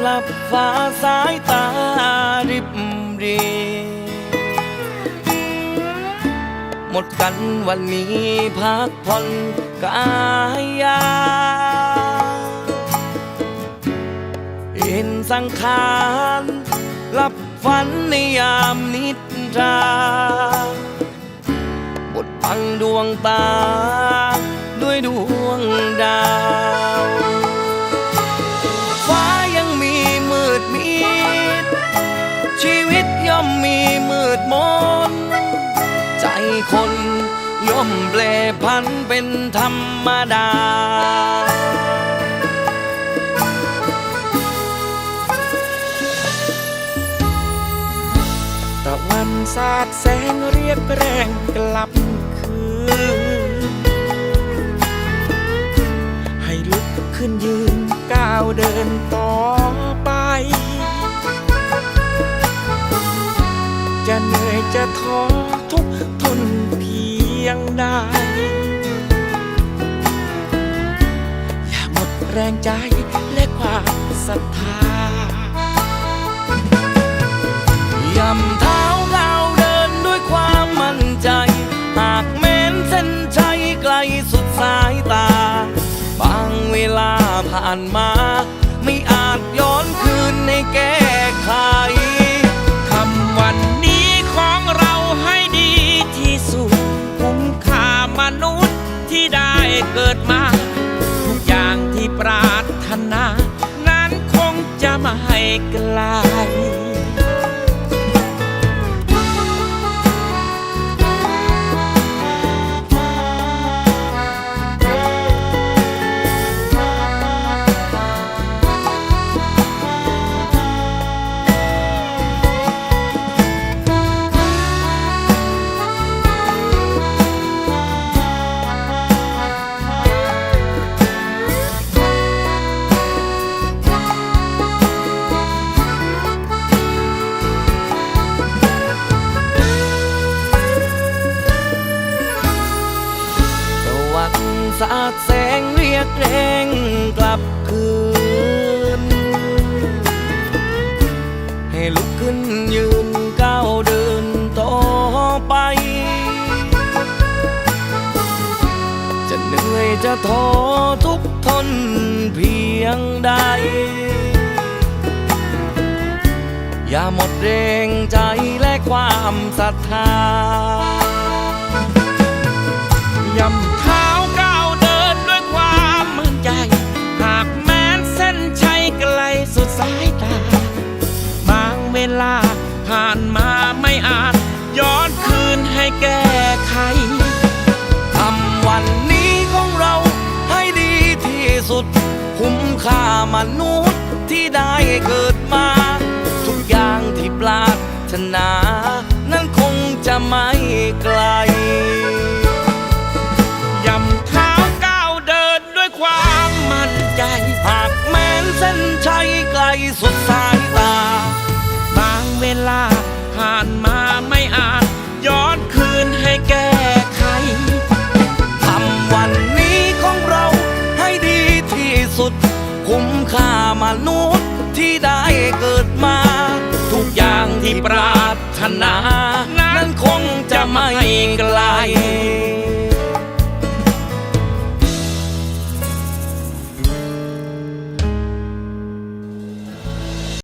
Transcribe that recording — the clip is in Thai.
หลับฟ้าสายตาริบเรี หมดกันวันนี้พักผ่อนกายยาเห็นสังขารหลับฝันในยามนิทราบทพังดวงตา ด้วยดวงดาว มแปรพันเป็นธรรมดา ตะวันสาดแสงเรียกแรงกลับคืน ให้ลุกขึ้นยืนก้าวเดินต่อไป จะเหนื่อยจะท้อทุกทนเพี ยงใดอย่าหมดแรงใจและความศรัทธายำเท้าก้าวเดินด้วยความมั่นใจ หากแม้นเส้นชัยไกลสุดสายตา บางเวลาผ่านมา ไม่อาจย้อนคืนให้แก้ไข เกิดมา ทุกอย่างที่ปรารถนา นั้นคงจะไม่กล้า วันสาดแสงเรียกแรงกลับคืน ให้ลุกขึ้นยืนก้าวเดินต่อไป จะเหนื่อยจะท้อทุกทนเพียงใด อย่าหมดแรงใจและความศรัทธายำ ลา ผ่านมาไม่อาจ ย้อนคืนให้แก้ไขทำวันนี้ของเราให้ดีที่สุด คุ้มค่ามนุษย์ที่ได้เกิดมา ทุกอย่างที่ปรารถนา นั้นคงจะไม่ไกลย่ำเท้าก้าวเดินด้วยความมั่นใจ หากแม้นเส้นชัยไกลสุดสายตา เวลา ผ่านมาไม่อาจ ย้อนคืนให้แก้ไขทำวันนี้ของเราให้ดีที่สุด คุ้มค่ามนุษย์ที่ได้เกิดมา ทุกอย่างที่ปรารถนา นั้นคงจะไม่ไกล